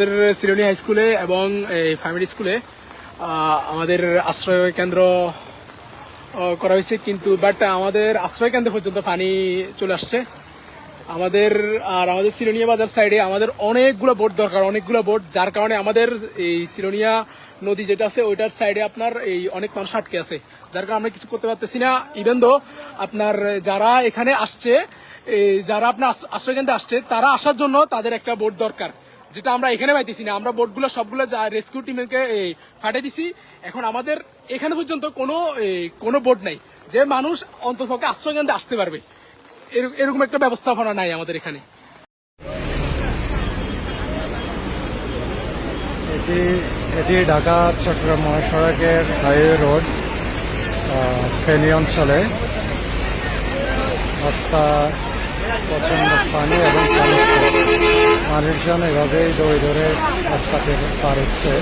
আমাদের সিলোনি হাই স্কুলে এবং এই প্রাইমারি স্কুলে আমাদের আশ্রয় কেন্দ্র করা হয়েছে। কিন্তু বাট আমাদের আশ্রয় কেন্দ্র পর্যন্ত পানি চলে আসছে। আমাদের, আর আমাদের সিলোনিয়া বাজার সাইডে আমাদের অনেকগুলো বোট দরকার, অনেকগুলো বোট যার কারণে আমাদের এই সিলোনিয়া নদী যেটা আছে, ওইটার সাইডে আপনার এই অনেক মানুষ আটকে আছে। যার কারণে আমরা কিছু করতে পারতেছি না। ইভেন দো আপনার, যারা এখানে আসছে যারা আপনার আশ- আশ্রয় কেন্দ্রে আসছে, তারা আসার জন্য তাদের একটা বোট দরকার। যেটা আমরা এখানে পাইতেছি না। আমরা বোটগুলো সবগুলো রেস্কিউ টিমকে ফাটে দিছি। এখন আমাদের এখানে পর্যন্ত কোনো কোনো বোট নাই। যে মানুষ অন্ততপক্ষে আশ্রয় কেন্দ্রে আসতে পারবে। এর- এরকম একটা ব্যবস্থাপনা নাই আমাদের এখানে। এটি এটি ঢাকা, চট্টগ্রাম মহাসড়কের হাইওয়ে রোড ফেনী অঞ্চলে। রাস্তা প্রচণ্ড পানি এবং মানুষজন এভাবেই দৌড়ে ধরে রাস্তা পের- পার হচ্ছে।